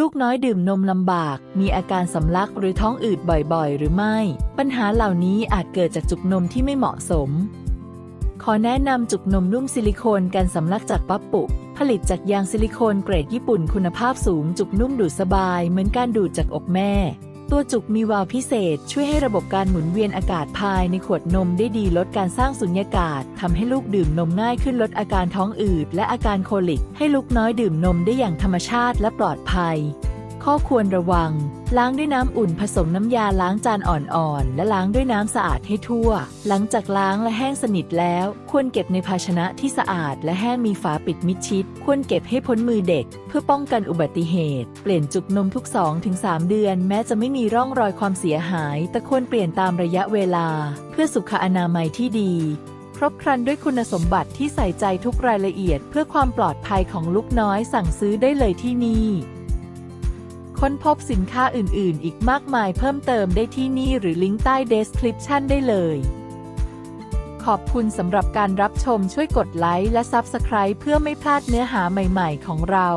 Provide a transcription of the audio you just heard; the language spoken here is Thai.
ลูกน้อยดื่มนมลำบาก มีอาการสำลักหรือท้องอืดบ่อยๆ หรือไม่ ปัญหาเหล่านี้อาจเกิดจากจุกนมที่ไม่เหมาะสม ขอแนะนำจุกนมนุ่มซิลิโคนกันสำลักจากปั๊บปุ ผลิตจากยางซิลิโคนเกรดญี่ปุ่นคุณภาพสูงจุกนุ่มดูดสบายเหมือนการดูดจากอกแม่ ตัวจุกมีวาล์วพิเศษ ช่วยให้ระบบการหมุนเวียนอากาศภายในขวดนมได้ดีลดการสร้างสุญญากาศทำให้ลูกดื่มนมง่ายขึ้นลดอาการท้องอืดและอาการโคลิก ให้ลูกน้อยดื่มนมได้อย่างธรรมชาติและปลอดภัย ข้อควรระวัง ล้างด้วยน้ำอุ่นผสมน้ำยาล้างจานอ่อนๆ และล้างด้วยน้ำสะอาดให้ทั่ว หลังจากล้างและแห้งสนิทแล้ว ควรเก็บในภาชนะที่สะอาด และแห้งมีฝาปิดมิดชิด ควรเก็บให้พ้นมือเด็ก เพื่อป้องกันอุบัติเหตุ เปลี่ยนจุกนมทุก 2-3 เดือน แม้จะไม่มีร่องรอยความเสียหาย แต่ควรเปลี่ยนตามระยะเวลา เพื่อสุขอนามัยที่ดีครบครันด้วยคุณสมบัติที่ใส่ใจทุกรายละเอียด เพื่อความปลอดภัยของลูกน้อยสั่งซื้อได้เลยที่นี่ ค้นพบสินค้าอื่น ๆ อีกมากมายเพิ่มเติมได้ที่นี่หรือลิงก์ใต้ description ได้เลย ขอบคุณสำหรับการรับชมช่วยกดไลค์และ Subscribe เพื่อไม่พลาดเนื้อหาใหม่ ๆ ของเรา